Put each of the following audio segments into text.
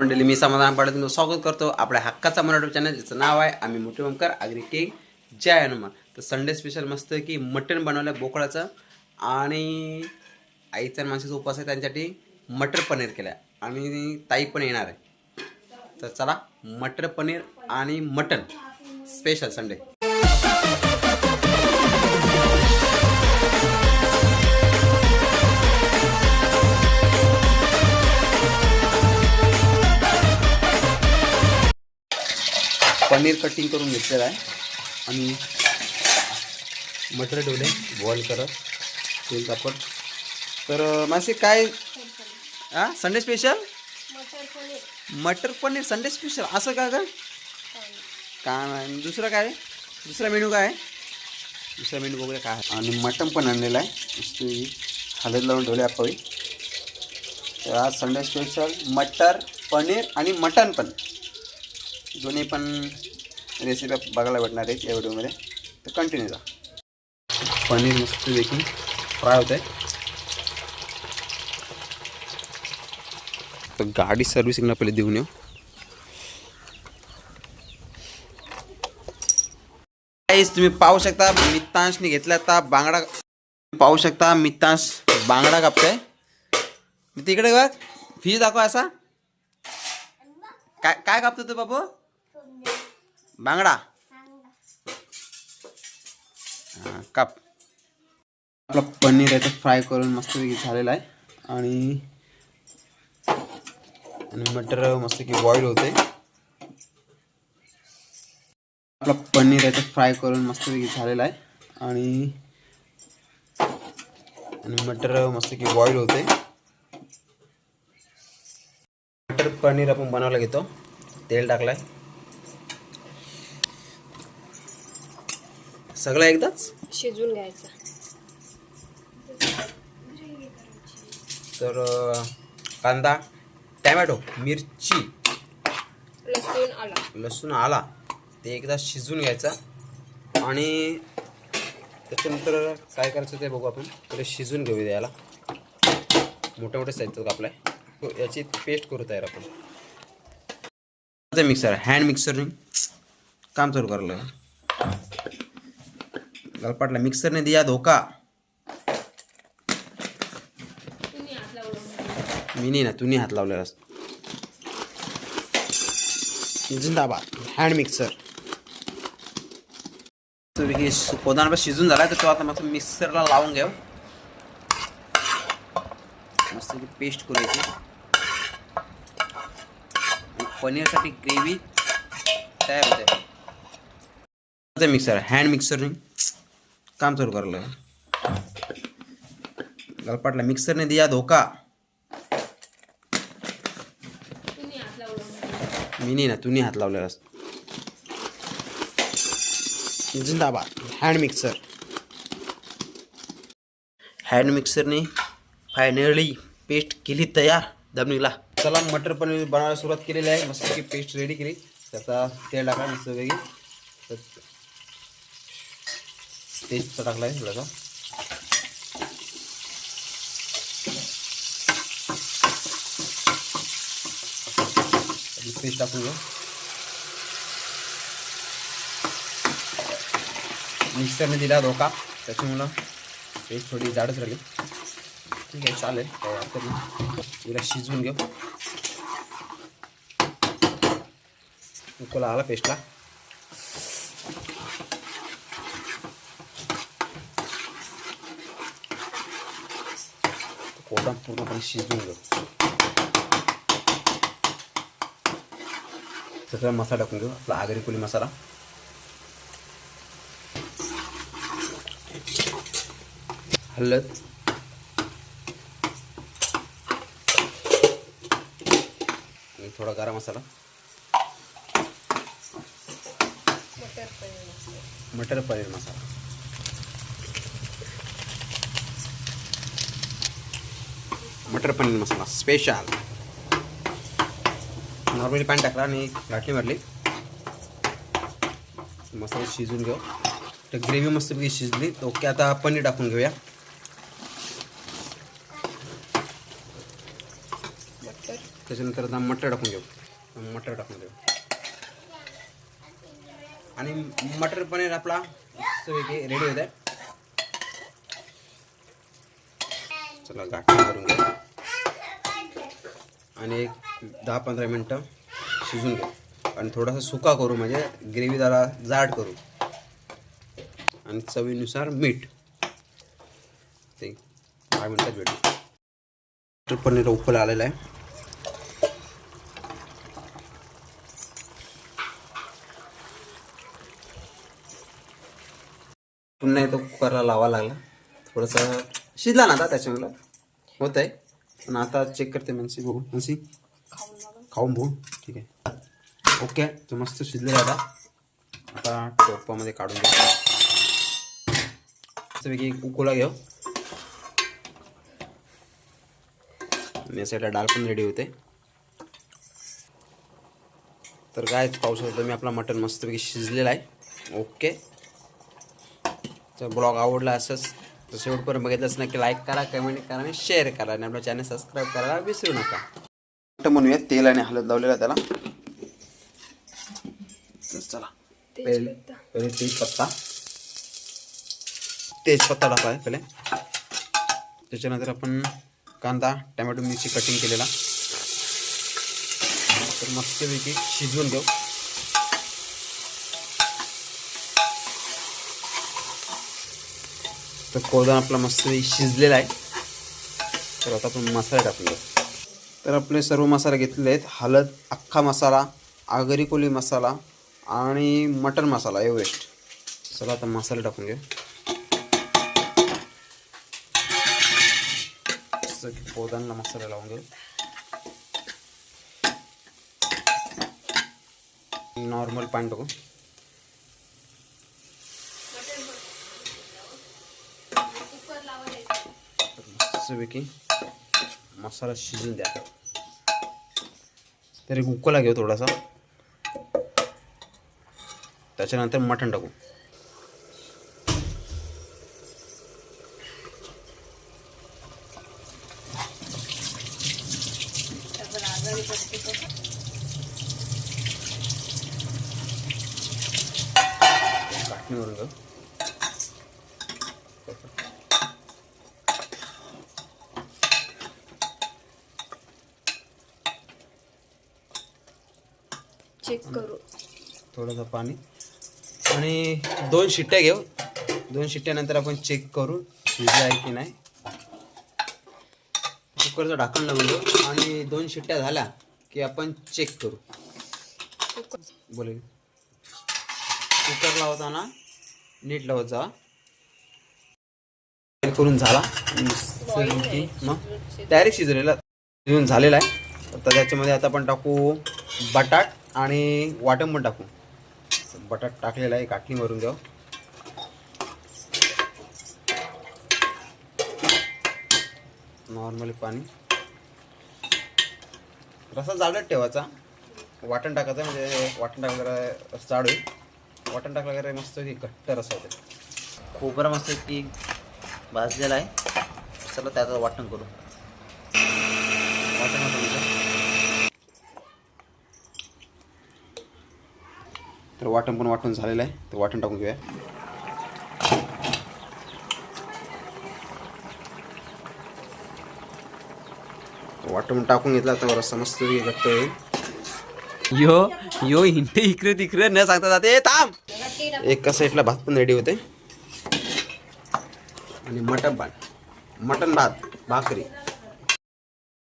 मंडळी मी समाधान पाडत तुमचं स्वागत करतो. आपल्या हक्काचा मराठी चॅनल ज्याचं नाव आहे आम्ही मोठे ओमकर आगरी केक जय हनुमान. तर संडे स्पेशल मस्त की मटण बनवलं आहे आणि आईचा माणसाचा उपवास आहे त्यांच्यासाठी मटर पनीर केलं आहे आणि ताई पण येणार आहे. तर चला मटर पनीर आणि मटण स्पेशल संडे पनीर कटिंग करून घेतलेलं आहे. आणि मटर ठेवले बॉईल करत तेल तापट तर मासे काय? हा संडे स्पेशल मटर पनीर. संडे स्पेशल असं का का नाही. दुसरं काय? दुसरा मेनू काय? दुसरा मेनू बघूया काय. आणि मटण पण आणलेलं आहे. नुसती हळद लावून ठेवले आपण तर आज संडे स्पेशल मटर पनीर आणि मटण पण. दोन्ही पण रेसिपी बघायला भेटणार आहेत या व्हिडिओमध्ये. तर कंटिन्यू जा. पनीर मस्त देखील फ्राय होत आहे तर गाडी सर्व्हिसिंगला पहिले देऊन येऊ. Guys, तुम्ही पाहू शकता मित्तांशने घेतला आता बांगडा पाहू शकता मित्तांश बांगडा कापतोय. तिकडे बघ फीज दाखव असा. काय काय कापतो तू बाबू? बांगडा. हा, काप. आपला पनीर आहे ते फ्राय करून मस्तपैकी झालेला आहे. आणि आणि मटर मस्तपैकी बॉईल होते आपला पनीर आहे ते फ्राय करून मस्तपैकी झालेला आहे. आणि आणि मटर मस्तपैकी बॉईल होते मटर पनीर आपण बनवायला घेतो. तेल टाकलाय. सगळं एकदाच? शिजून घ्यायचा. तर कांदा टॅमॅटो मिरची लसूण आला. लसूण आला. ते एकदा शिजून घ्यायचा. आणि त्याच्यानंतर काय करायचं ते बघू आपण. पहिले शिजून घेऊ याला. मोठे मोठे साहित्य कापलाय याची पेस्ट करू तयार आपण. मिक्सर हँड मिक्सरने काम चालू करलं गलपाटला मिक्सरने दिया धोका. मी नाही ना तुम्ही हात लावलेला असतो. जिंदाबाद हँड मिक्सर तुझी कोदान शिजून झालाय तर तो आता मस्त मिक्सरला लावून घ्याव मस्त पेस्ट करू याची आणि पनीरसाठी ग्रेव्ही तयार होते. मिक्सर हँड मिक्सरने काम चालू करलं. गलपाटला मिक्सरने दिया धोका. मी नाही ना तुम्ही हात लावलेला असतो जिंदाबाद हँड मिक्सर हँड मिक्सरने फायनली पेस्ट केली तयार दमणीला. चला मटर पनीर बनवायला सुरुवात केलेली आहे. मस्तपैकी पेस्ट रेडी केली. त्याचा तेल टाका मस्त वेगळी तर तेजचा टाकला आहे थोडासा. पेस्ट टाकू घेऊ. मिक्सरने दिला धोका त्याच्यामुळं पेस्ट थोडी जाडच राहिली. ठीक आहे चालेल काय हरकत नाही तिला शिजवून घेऊ. उकला आला पेस्टला. कोटा पूर्णपणे शिजवून घेऊ सगळा मसाला टाकून घेऊ आपला आगरी कोली मसाला हळद आणि थोडा गरम मसाला मटर पनीर मसाला मटर पनीर मसाला स्पेशल नॉर्मली पाणी टाकला आणि गाठी मारली. मसाला शिजून घेऊ. तर ग्रेव्ही मस्तपैकी शिजली. तर ओके आता पनीर टाकून घेऊया. त्याच्यानंतर आता मटर टाकून घेऊ. मटर टाकून देऊ आणि मटर पनीर आपला मस्तपैकी रेडी होत आहे. चला गाठी मारून घ्या. आणि एक दहा पंधरा मिनटं शिजून घ्या. आणि थोडासा सुका करू म्हणजे ग्रेव्ही जरा जाड करू. आणि चवीनुसार मीठ. ते दहा मिनटात भेटू. मटर पनीर उकल आलेला आहे. पुन्हा तो कुकरला लावा लागला. थोडंसं शिजला ना आता त्याच्यामुळे होत आहे पण आता चेक करते मनसी बघू. मनसी? खाऊन बघू. ठीक आहे. ओके. तो मस्त शिजलेला आता. आता टोपामध्ये काढून घेऊ. मस्तपैकी एक उकोला घेऊ. आणि या साईडला डाळ पण रेडी होते. तर काय पाहू शकतो मी आपला मटन मस्तपैकी शिजलेला आहे. ओके. तर ब्लॉग आवडला असंच. तर शेवटपर्यंत बघितलंच नक्की लाईक करा कमेंट करा आणि शेअर करा. आणि आपल्या चॅनल सबस्क्राईब करायला विसरू नका. बनवूया तेल आणि हळद लावलेला त्याला. चला. पहिले पहिले तेजपत्ता. तेजपत्ता टाका आहे पहिले. त्याच्यानंतर आपण कांदा टमॅटो मिरची कटिंग केलेला. तर मस्तपैकी शिजवून घेऊ. तर कोळदा आपला मस्त शिजलेला आहे. तर आता आपण मसाला टाकून घेऊ तर आपले सर्व मसाले घेतलेले आहेत. हळद अख्खा मसाला आगरी कोली मसाला आणि मटन मसाला एवरेस्ट चला आता मसाला टाकून घेऊ. कोदांना मसाला लावून घेऊ. नॉर्मल पाणी टाकू. मस्तपैकी मसाला शिजून द्या. तरी उकला घेऊ थोडासा. त्याच्यानंतर मटण टाकू. काटणीवरून चेक करू. थोडंसं पाणी. आणि दोन शिट्ट्या घेऊ. दोन शिट्ट्यानंतर आपण चेक करू शिजलं आहे की नाही. कुकरचं ढाकण लावून देऊ. आणि दोन शिट्ट्या झाल्या की आपण चेक करू. बोले कुकर लावताना नीट लावत जा करून झाला. मग डायरेक्ट शिजलेला शिजून झालेला आहे. तर त्याच्यामध्ये आता आपण टाकू बटाट. आणि वाटण पण टाकू. बटाट टाकलेला आहे काठणी मारून द्या नॉर्मली पाणी. रसा जाडत ठेवायचा. वाटण टाकायचं म्हणजे वाटण टाकलं जरा जाड होईल. वाटण टाकलं वगैरे मस्त की घट्ट रसा होते. खोबरा मस्त की भाजलेला आहे. चला त्याचं वाटण करू. वाटण तर वाटण पण वाटून झालेलं आहे. तर वाटण टाकून घेऊया. वाटण टाकून घेतला तर रस्ता मस्त यो यो हिंटे इकडे तिकडे न सांगता जाते. थांब! एका साईडला भात पण रेडी होते आणि मटन भात मटन भात भाकरी.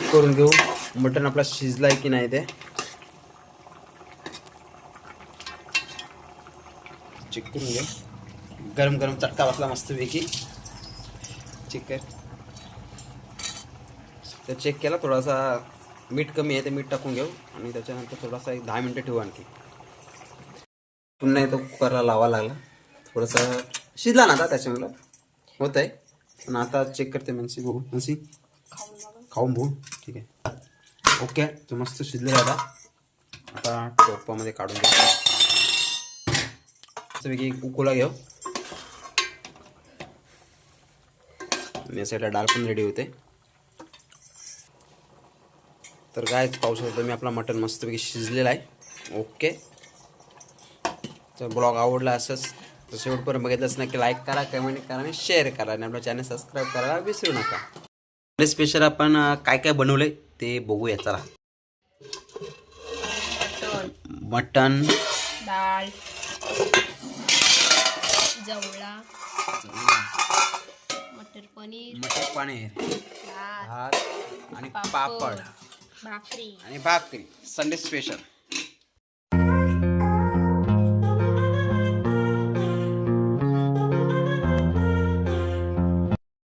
करून घेऊ. मटन आपला शिजलाय की नाही ते. चेक करून घ्या गरम गरम चटका बसला मस्तपैकी. चेक कर. तर चेक केला थोडासा मीठ कमी आहे ते मीठ टाकून घेऊ. आणि त्याच्यानंतर थोडासा एक दहा मिनटं ठेवू आणखी. पुन्हा तो कुकरला लावा लागला. थोडंसं शिजला ना आता त्याच्यामुळं. होत आहे पण आता चेक करते मनसी बघू. मनसी? खाऊन बघू. ठीक आहे. ओके तो मस्त शिजलेला आता. आता टोपामध्ये काढून घेऊ. मस्तपैकी उकोला घेऊ? आणि या साईडला डाळ पण रेडी होते. तर काय पाहू शकतो तुम्ही आपला मटन मस्तपैकी शिजलेला आहे. ओके तर ब्लॉग आवडला असंच तर शेवटपर्यंत बघितलंच नक्की लाईक करा कमेंट करा आणि शेअर करा. आणि आपलं चॅनल सबस्क्राईब करायला विसरू नका. स्पेशल आपण काय काय बनवलंय ते बघूया चला. मटण. मटन डाळ. जवळा मटर पनीर. मटर पनीर. भात आणि पापड. भाकरी. आणि भाकरी. Sunday special.